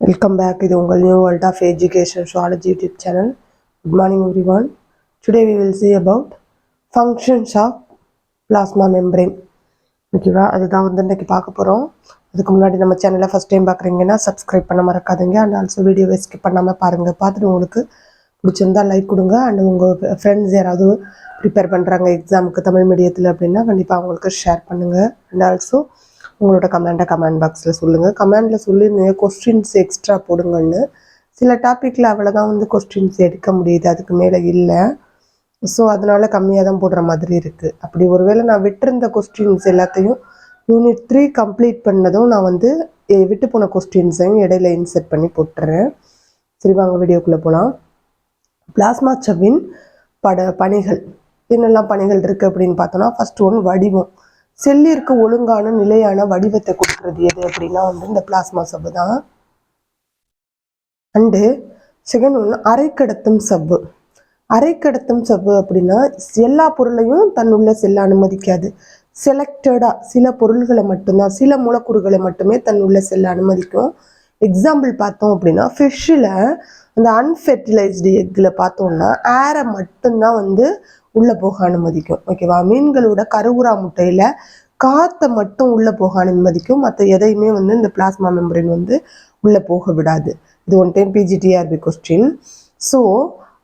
Welcome back இது உங்கள் new world of education zoology YouTube channel good morning everyone today we will see about functions of plasma membrane ஓகேவா அதுதான் வந்து இன்றைக்கி பார்க்க போகிறோம் அதுக்கு முன்னாடி நம்ம சேனலை ஃபஸ்ட் டைம் பார்க்குறீங்கன்னா சப்ஸ்கிரைப் பண்ண மறக்காதீங்க. அண்ட் ஆல்சோ வீடியோவை ஸ்கிப் பண்ணாமல் பாருங்கள் பார்த்துட்டு உங்களுக்கு பிடிச்சிருந்தா லைக் கொடுங்க. அண்ட் உங்கள் ஃப்ரெண்ட்ஸ் யாராவது ப்ரிப்பேர் பண்ணுறாங்க எக்ஸாமுக்கு தமிழ் மீடியத்தில் அப்படின்னா கண்டிப்பாக அவங்களுக்கு ஷேர் பண்ணுங்கள் அண்ட் ஆல்சோ உங்களோட கமெண்டை கமெண்ட் பாக்ஸில் சொல்லுங்கள் கமெண்டில் சொல்லியிருந்தீங்க கொஸ்டின்ஸ் எக்ஸ்ட்ரா போடுங்கன்னு. சில டாப்பிக்கில் அவ்வளோதான் வந்து கொஸ்டின்ஸ் எடுக்க முடியுது. அதுக்கு மேலே இல்லை. ஸோ அதனால் கம்மியாக தான் போடுற மாதிரி இருக்குது அப்படி ஒருவேளை நான் விட்டுருந்த கொஸ்டின்ஸ் எல்லாத்தையும் யூனிட் த்ரீ கம்ப்ளீட் பண்ணதும் நான் வந்து விட்டு போன கொஸ்டின்ஸையும் இடையில இன்செர்ட் பண்ணி போட்டுறேன். சரி வாங்க வீடியோக்குள்ளே போகலாம் பிளாஸ்மா சவ்வின் பட பணிகள். என்னெல்லாம் பணிகள் இருக்குது அப்படின்னு பார்த்தோன்னா ஃபஸ்ட் ஒன் வடிவம். செல்லிற்கு ஒழுங்கான நிலையான வடிவத்தை கொடுக்கறது எது அப்படின்னா வந்து இந்த பிளாஸ்மா சவ்வு தான். அண்டு செகண்ட் ஒன்று அரைக்கடத்தும் சவ்வு. அரைக்கடத்தும் சவ்வு அப்படின்னா எல்லா பொருளையும் தன்னுள்ள செல்ல அனுமதிக்காது. செலக்டடாக சில பொருள்களை மட்டும்தான் சில மூலக்கூறுகளை மட்டுமே தன்னுள்ள செல்ல அனுமதிக்கும். எக்ஸாம்பிள் பார்த்தோம் அப்படின்னா ஃபிஷ்ஷில் அந்த அன்ஃபெர்டிலைஸ்டு எக்கில் பார்த்தோம்னா ஏரை மட்டும்தான் வந்து உள்ளே போக அனுமதிக்கும். ஓகேவா மீன்களோட கருவுரா முட்டையில் காற்றை மட்டும் உள்ளே போக அனுமதிக்கும். மற்ற எதையுமே வந்து இந்த பிளாஸ்மா மெம்பரின் வந்து உள்ளே போக விடாது. இது one time PGTRB question so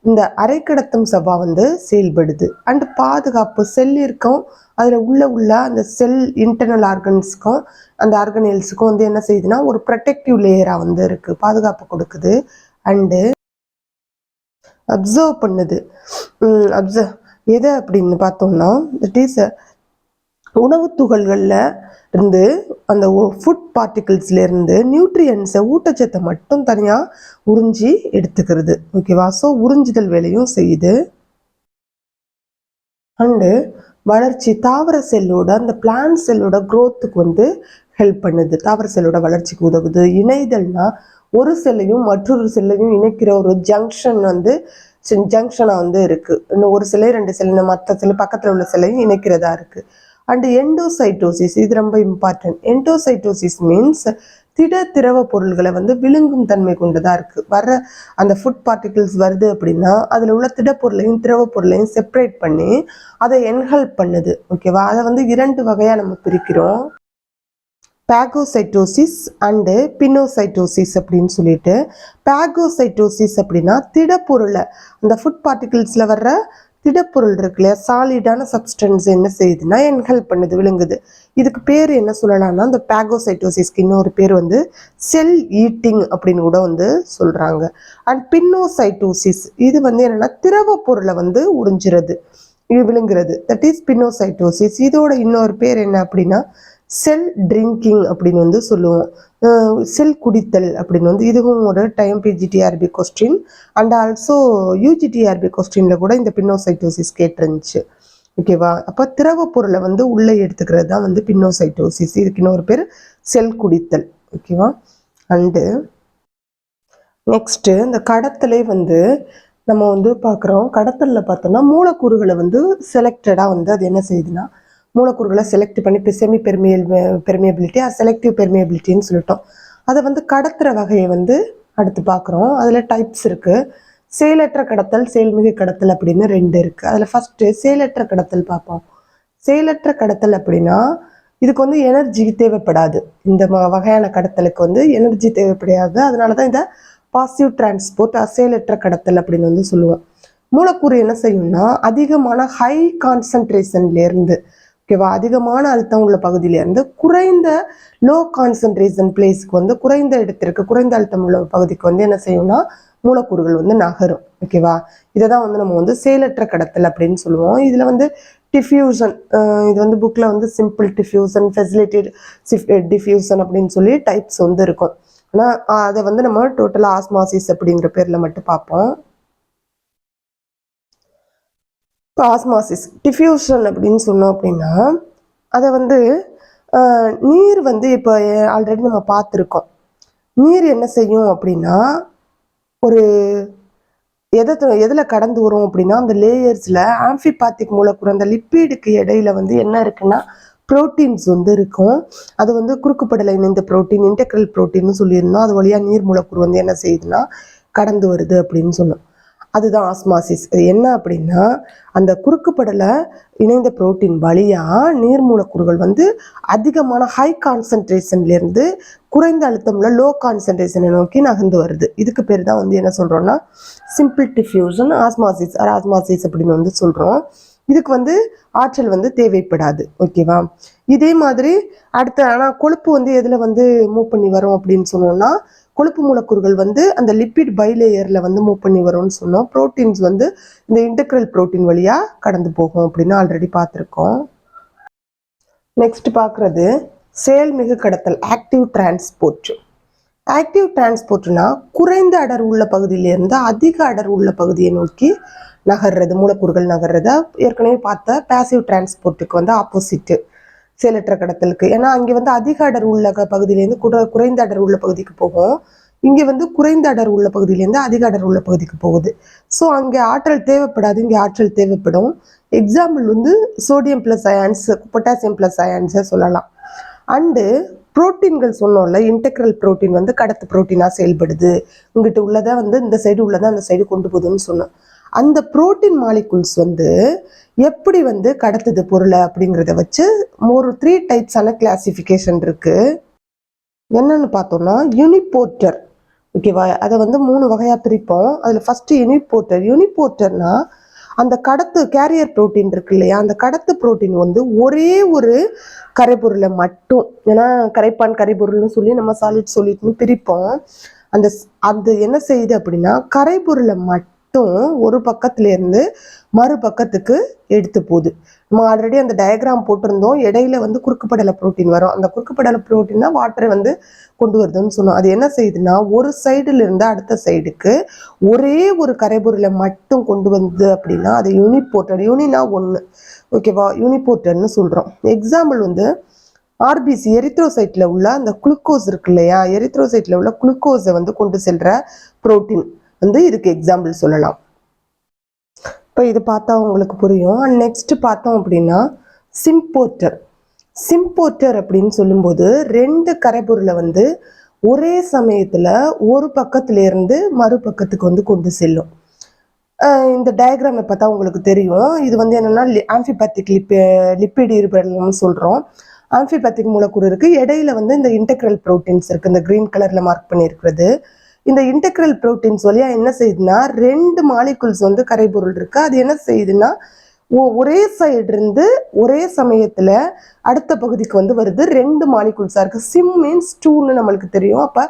இந்த அரைக்கடத்தும் சபா வந்து செயல்படுது. அண்ட் பாதுகாப்பு செல் இருக்கும் அதில் உள்ள உள்ள அந்த செல் இன்டர்னல் ஆர்கன்ஸுக்கும் அந்த ஆர்கனைல்ஸுக்கும் வந்து என்ன செய்யுதுன்னா ஒரு ப்ரொடெக்டிவ் லேயராக வந்து இருக்குது பாதுகாப்பு கொடுக்குது. அண்டு அப்சர்வ் பண்ணுது. அப்சர்வ் எது அப்படின்னு பார்த்தோம்னா இட் இஸ் உணவு துகள்களில் இருந்து அந்த ஃபுட் பார்ட்டிகிள்ஸ்லேருந்து நியூட்ரியன்ஸை ஊட்டச்சத்தை மட்டும் தனியாக உறிஞ்சி எடுத்துக்கிறது. ஓகேவா ஸோ உறிஞ்சுதல் வேலையும் செய்யுது. அண்டு வளர்ச்சி தாவர செல்லோட அந்த பிளான்ட் செல்லோட க்ரோத்துக்கு வந்து ஹெல்ப் பண்ணுது. தாவர செல்லோட வளர்ச்சிக்கு உதவுது. இணைதல்னா ஒரு செல்லையும் மற்றொரு செல்லையும் இணைக்கிற ஒரு ஜங்ஷன் வந்து ஜங்ஷனாக வந்து இருக்குது இன்னும் ஒரு சிலை ரெண்டு செல்லை மற்ற சிலை பக்கத்தில் உள்ள சிலையும் இணைக்கிறதா இருக்குது அண்டு எண்டோசைட்டோசிஸ் இது ரொம்ப இம்பார்ட்டன்ட் எண்டோசைட்டோசிஸ் மீன்ஸ் திட திரவ பொருள்களை வந்து விழுங்கும் தன்மை கொண்டதா இருக்குது வர்ற அந்த ஃபுட் பார்ட்டிகிள்ஸ் வருது அப்படின்னா அதில் உள்ள திடப்பொருளையும் திரவ பொருளையும் செப்பரேட் பண்ணி அதை என்ஹெல்ப் பண்ணுது. ஓகேவா அதை வந்து இரண்டு வகையாக நம்ம பிரிக்கிறோம். பேகோசைட்டோசிஸ் அண்டு பினோசைட்டோசிஸ் அப்படின்னு சொல்லிட்டு பேகோசைட்டோசிஸ் அப்படின்னா திடப்பொருளை. அந்த ஃபுட் பார்ட்டிகிள்ஸில் வர்ற திடப்பொருள் இருக்கு இல்லையா? சாலிடான சப்ஸ்டன்ஸ் என்ன செய்யுதுன்னா என்ஹெல்ப் பண்ணுது விழுங்குது. இதுக்கு பேர் என்ன சொல்லலாம்னா அந்த பேகோசைட்டோசிஸ்க்கு இன்னொரு பேர் வந்து செல் ஈட்டிங் அப்படின்னு கூட வந்து சொல்கிறாங்க அண்ட் பின்னோசைட்டோசிஸ் இது வந்து என்னென்னா திரவ பொருளை வந்து உறிஞ்சிறது இது விழுங்குறது. தட் இஸ் பின்னோசைட்டோசிஸ் இதோட இன்னொரு பேர் என்ன அப்படின்னா செல் ட்ரிங்கிங் அப்படின்னு வந்து சொல்லுவோம். செல் குடித்தல் அப்படின்னு வந்து இதுவும் ஒரு time PGTRB question and also UGTRB கொஸ்டினில் கூட இந்த பின்னோசைட்டோசிஸ் கேட்டிருந்துச்சு. ஓகேவா அப்போ திரவ பொருளை வந்து உள்ளே எடுத்துக்கிறது தான் வந்து பின்னோசைட்டோசிஸ் இதுக்கு இன்னொரு பேர் செல் குடித்தல். ஓகேவா அண்டு நெக்ஸ்ட்டு இந்த கடத்தலை வந்து நம்ம வந்து பார்க்குறோம். கடத்தலில் பார்த்தோம்னா மூலக்கூறுகளை வந்து செலக்டடாக வந்து அது என்ன செய்யுதுன்னா மூலக்கூறுகளை செலக்ட் பண்ணி இப்போ செமி பெர்மியல் பெர்மியபிலிட்டி செலக்டிவ் பெர்மியபிலிட்டின்னு சொல்லிட்டோம். அதை வந்து கடத்துகிற வகையை வந்து அடுத்து பார்க்குறோம். அதில் டைப்ஸ் இருக்குது செயலற்ற கடத்தல் செயல்மிகு கடத்தல் அப்படின்னு ரெண்டு இருக்குது அதில் ஃபஸ்ட்டு செயலற்ற கடத்தல் பார்ப்போம். செயலற்ற கடத்தல் அப்படின்னா இதுக்கு வந்து எனர்ஜி தேவைப்படாது. இந்த ம- வகையான கடத்தலுக்கு வந்து எனர்ஜி தேவைப்படாது. அதனால தான் இந்த பாசிட்டிவ் டிரான்ஸ்போர்ட் செயலற்ற கடத்தல் அப்படின்னு வந்து சொல்லுவோம். மூலக்கூறு என்ன செய்யும்னா அதிகமான ஹை கான்சன்ட்ரேஷன்லேருந்து இருந்து ஓகேவா அதிகமான அழுத்தம் உள்ள பகுதியிலேருந்து குறைந்த லோ கான்சன்ட்ரேஷன் பிளேஸ்க்கு வந்து குறைந்த இடத்திற்கு குறைந்த அழுத்தம் உள்ள பகுதிக்கு வந்து என்ன செய்யும்னா மூலக்கூறுகள் வந்து நகரும். ஓகேவா இதை தான் வந்து நம்ம வந்து செயலற்ற கடத்தல் அப்படின்னு சொல்லுவோம். இதில் வந்து டிஃப்யூசன் இது வந்து புக்கில் வந்து சிம்பிள் டிஃப்யூசன் ஃபெசிலிட்டேட் டிஃப்யூசன் அப்படின்னு சொல்லி டைப்ஸ் வந்து இருக்கும். ஆனால் அதை வந்து நம்ம டோட்டலாக ஆஸ்மாசிஸ் அப்படிங்கிற பேரில் மட்டும் பார்ப்போம். இப்போ ஆஸ்மாசிஸ் டிஃப்யூஷன் அப்படின்னு சொன்னோம் அப்படின்னா அதை வந்து நீர் வந்து இப்போ ஆல்ரெடி நம்ம பார்த்துருக்கோம். நீர் என்ன செய்யும் அப்படின்னா ஒரு எதை த- கடந்து வரும் அப்படின்னா அந்த லேயர்ஸில் ஆம்பிபாத்திக் மூலக்கூறு அந்த லிப்பிடுக்கு இடையில வந்து என்ன இருக்குன்னா புரோட்டீன்ஸ் வந்து இருக்கும். அது வந்து குறுக்குப்படலை இணைந்த ப்ரோட்டீன் இன்டெக்ரல் ப்ரோட்டீன்னு சொல்லியிருந்தோம். அது வழியாக நீர் மூலக்கூறு வந்து என்ன செய்யுதுன்னா கடந்து வருது அப்படின்னு சொன்னோம். அதுதான் ஆஸ்மாசிஸ். அது என்ன அப்படின்னா அந்த குறுக்குப்படலை இணைந்த புரோட்டீன் வழியாக நீர் மூலக்கூறுகள் வந்து அதிகமான ஹை கான்சன்ட்ரேஷன்லேருந்து குறைந்த அழுத்தம்ல லோ கான்சன்ட்ரேஷனை நோக்கி நகர்ந்து வருது. இதுக்கு பேர் தான் வந்து என்ன சொல்கிறோன்னா சிம்பிள் டிஃப்யூஷன் ஆஸ்மாசிஸ் ஆஸ்மாசிஸ் அப்படின்னு வந்து சொல்கிறோம் இதுக்கு வந்து ஆற்றல் வந்து தேவைப்படாது. ஓகேவா இதே மாதிரி அடுத்த ஆனால் கொழுப்பு வந்து எதில் வந்து மூவ் பண்ணி வரும் அப்படின்னு சொன்னோம்னா கொழுப்பு மூலக்கூறுகள் வந்து அந்த லிப்பிட் பைலேயரில் வந்து மூவ் பண்ணி வரும்னு சொன்னோம். ப்ரோட்டீன்ஸ் வந்து இந்த இன்டெக்ரல் ப்ரோட்டீன் வழியாக கடந்து போகும் அப்படின்னு ஆல்ரெடி பார்த்துருக்கோம். நெக்ஸ்ட் பார்க்குறது செயல்மிகு கடத்தல் ஆக்டிவ் டிரான்ஸ்போர்ட் ஆக்டிவ் டிரான்ஸ்போர்ட்னா குறைந்த அடர் உள்ள பகுதியிலேருந்து அதிக அடர் உள்ள பகுதியை நோக்கி நகர்றது மூலக்கூறுகள் நகர்றத ஏற்கனவே பார்த்த பேசிவ் டிரான்ஸ்போர்ட்டுக்கு வந்து ஆப்போசிட்டு செயலற்ற கடத்தலுக்கு. ஏன்னா அங்கே வந்து அதிக அடர் உள்ள க- பகுதியிலேருந்து குற குறைந்த அடர் உள்ள பகுதிக்கு போகும் இங்கே வந்து குறைந்த அடர் உள்ள பகுதியிலேருந்து அதிக அடர் உள்ள பகுதிக்கு போகுது. ஸோ அங்கே ஆற்றல் தேவைப்படாது இங்கே ஆற்றல் தேவைப்படும். எக்ஸாம்பிள் வந்து sodium plus ions potassium plus அயான்ஸை சொல்லலாம். அண்டு புரோட்டீன்கள் சொன்னோம்ல இன்டெக்ரல் புரோட்டீன் வந்து கடத்து புரோட்டீனாக செயல்படுது. உங்ககிட்ட உள்ளதை வந்து இந்த சைடு உள்ளதை அந்த சைடு கொண்டு போகுதுன்னு சொன்னோம். அந்த புரோட்டீன் மாலிகுல்ஸ் வந்து எப்படி வந்து கடத்துது பொருளை அப்படிங்கிறத வச்சு ஒரு த்ரீ டைப்ஸான கிளாசிஃபிகேஷன் இருக்குது என்னென்னு பார்த்தோம்னா யூனிபோர்ட்டர். ஓகேவா? அதை வந்து மூணு வகையாக பிரிப்போம். அதில் ஃபஸ்ட்டு யூனிபோர்ட்டர். யூனிபோர்ட்டர்னா அந்த கடத்து கேரியர் புரோட்டீன் இருக்கு இல்லையா? அந்த கடத்து புரோட்டீன் வந்து ஒரே ஒரு கரைபொருளை மட்டும். ஏன்னா கரைப்பான் கரைபொருள்னு சொல்லி நம்ம சாலிட் சொல்லிட்டுன்னு பிரிப்போம். அந்த அது என்ன செய்யுது அப்படின்னா கரைபொருளை மட்டும் மட்டும் ஒரு பக்கத்துலேருந்து மறுபக்கத்துக்கு எடுத்து போகுது. நம்ம ஆல்ரெடி அந்த டயக்ராம் போட்டிருந்தோம். இடையில வந்து குறுக்குப்படலை புரோட்டீன் வரும். அந்த குறுக்குப்படலை ப்ரோட்டீன் தான் வாட்டரை வந்து கொண்டு வருதுன்னு சொன்னோம். அது என்ன செய்யுதுன்னா ஒரு சைடுல இருந்து அடுத்த சைடுக்கு ஒரே ஒரு கரைபொருளை மட்டும் கொண்டு வந்து அப்படின்னா அது யூனிபோர்ட்டர் யூனினா ஒன்று ஓகேவா யூனிபோர்ட்டர்னு சொல்கிறோம் எக்ஸாம்பிள் வந்து ஆர்பிசி எரித்ரோசைட்டில் உள்ள அந்த குளுக்கோஸ் இருக்கு இல்லையா? எரித்ரோசைட்டில் உள்ள குளுக்கோஸை வந்து கொண்டு செல்கிற புரோட்டீன் வந்து இதுக்கு எக்ஸாம்பிள் சொல்லலாம். இப்போ இது பார்த்தா உங்களுக்கு புரியும். அண்ட் நெக்ஸ்ட் பார்த்தோம் அப்படின்னா சிம்போர்ட்டர் சிம்போர்ட்டர் அப்படின்னு சொல்லும்போது ரெண்டு கரைபொருளை வந்து ஒரே சமயத்தில் ஒரு பக்கத்துல இருந்து மறுபக்கத்துக்கு வந்து கொண்டு செல்லும். இந்த டயக்ராமை பார்த்தா உங்களுக்கு தெரியும். இது வந்து என்னென்னா ஆம்பிபேத்திக் லிப் லிப்பிட் இருபடலம்னு சொல்கிறோம் ஆம்பிபேத்திக் மூலக்கூறு இருக்கு. இடையில வந்து இந்த இன்டெக்ரல் ப்ரோட்டீன்ஸ் இருக்கு. இந்த கிரீன் கலர்ல மார்க் பண்ணியிருக்கிறது. இந்த இன்டெக்ரல் ப்ரோட்டீன்ஸ் வழியா என்ன செய்யுதுன்னா ரெண்டு மாலிகுல்ஸ் வந்து கரைபொருள் இருக்கு. அது என்ன செய்யுதுன்னா ஒரே சைடு இருந்து ஒரே சமயத்துல அடுத்த பகுதிக்கு வந்து வருது. ரெண்டு மாலிகுல்ஸா இருக்கு. சிம் மீன்ஸ் டூன்னு நம்மளுக்கு தெரியும். அப்ப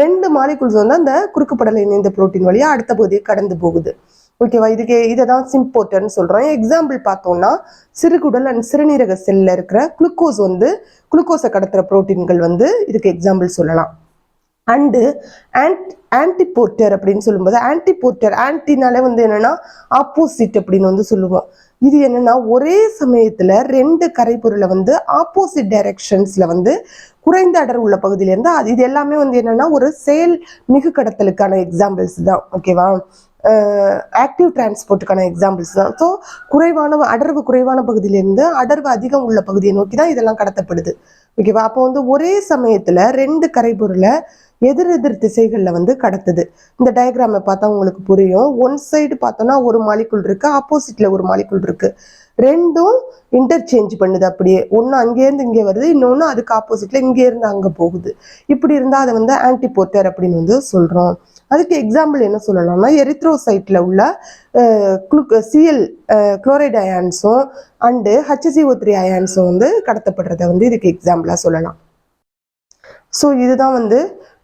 ரெண்டு மாலிகுல்ஸ் வந்து அந்த குறுக்குப்படலை இணைந்த புரோட்டீன் வழியா அடுத்த பகுதியை கடந்து போகுது. ஓகேவா இதுக்கு இதை தான் சிம்போர்ட்டர்னு சொல்கிறோம் எக்ஸாம்பிள் பார்த்தோம்னா சிறுகுடல் அண்ட் சிறுநீரக செல்லில் இருக்கிற குளுக்கோஸ் வந்து குளுக்கோஸை கடத்துகிற புரோட்டீன்கள் வந்து இதுக்கு எக்ஸாம்பிள் சொல்லலாம். அண்டு அண்ட் ஆன்டிபோர்ட்டர் அப்படின்னு சொல்லும்போது ஆன்டிபோர்ட்டர் ஆன்டினாலே வந்து என்னன்னா ஆப்போசிட் அப்படின்னு வந்து சொல்லுவோம். இது என்னன்னா ஒரே சமயத்துல ரெண்டு கரைப்பொருளை வந்து ஆப்போசிட் டைரக்ஷன்ஸ்ல வந்து குறைந்த அடர் உள்ள பகுதியில இருந்து அது இது எல்லாமே வந்து என்னன்னா ஒரு செயல் மிகு கடத்தலுக்கான எக்ஸாம்பிள்ஸ் தான் ஓகேவா ஆக்டிவ் டிரான்ஸ்போர்ட்டுக்கான எக்ஸாம்பிள்ஸ் தான். ஸோ குறைவான அடர்வு குறைவான பகுதியிலேருந்து அடர்வு அதிகம் உள்ள பகுதியை நோக்கி தான் இதெல்லாம் கடத்தப்படுது ஓகேவா அப்போ வந்து ஒரே சமயத்தில் ரெண்டு கரைபொருளை எதிர் எதிர் திசைகளில் வந்து கடத்துது. இந்த டயக்ராமை பார்த்தா உங்களுக்கு புரியும். ஒன் சைடு பார்த்தோன்னா ஒரு மாலிகுல் இருக்கு ஆப்போசிட்ல ஒரு மாலிகுல் இருக்கு. ரெண்டும் இன்டர்சேஞ்ச் பண்ணுது அப்படியே. ஒன்று அங்கேருந்து இங்கே வருது இன்னொன்று அதுக்கு ஆப்போசிட்ல இங்கேருந்து அங்கே போகுது. இப்படி இருந்தால் அதை வந்து ஆன்டிபோர்ட்டர் அப்படின்னு வந்து சொல்கிறோம் அதுக்கு எக்ஸாம்பிள் என்ன சொல்லலாம்னா எரித்ரோசைட்டில் உள்ள சிஎல் குளோரைடு அயான்ஸும் அண்டு ஹச்சிசிஓ த்ரீ அயான்ஸும் வந்து கடத்தப்படுறத வந்து இதுக்கு எக்ஸாம்பிளாக சொல்லலாம். ஸோ இதுதான் வந்து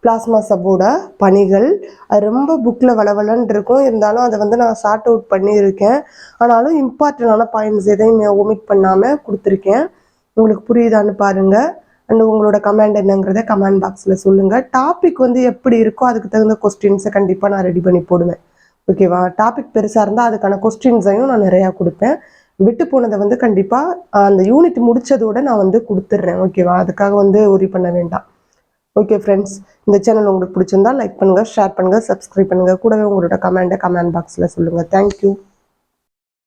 பிளாஸ்மா சப்போட பணிகள். அது ரொம்ப புக்கில் வளவலன்னு இருக்கும். இருந்தாலும் அதை வந்து நான் ஷார்ட் அவுட் பண்ணியிருக்கேன். ஆனாலும் இம்பார்ட்டண்டான பாயிண்ட்ஸ் எதையும் ஒமிட் பண்ணாமல் கொடுத்துருக்கேன். உங்களுக்கு புரியுதான்னு பாருங்கள் அண்ட் உங்களோட கமெண்ட் என்னங்கிறத கமெண்ட் பாக்ஸில் சொல்லுங்கள் டாபிக் வந்து எப்படி இருக்கோ அதுக்கு தகுந்த கொஸ்டின்ஸை கண்டிப்பாக நான் ரெடி பண்ணி போடுவேன். ஓகேவா டாபிக் பெருசாக இருந்தால் அதுக்கான கொஸ்டின்ஸையும் நான் நிறையா கொடுப்பேன். விட்டு போனதை வந்து கண்டிப்பாக அந்த யூனிட் முடிச்சதோட நான் வந்து கொடுத்துட்றேன். ஓகேவா அதுக்காக வந்து உரி பண்ண வேண்டாம். ஓகே ஃப்ரெண்ட்ஸ் இந்த சேனல் உங்களுக்கு பிடிச்சிருந்தா லைக் பண்ணுங்கள் ஷேர் பண்ணுங்கள் சப்ஸ்கிரைப் பண்ணுங்கள் கூடவே உங்களோட கமெண்ட்டை கமெண்ட் பாக்ஸில் சொல்லுங்கள் தேங்க்யூ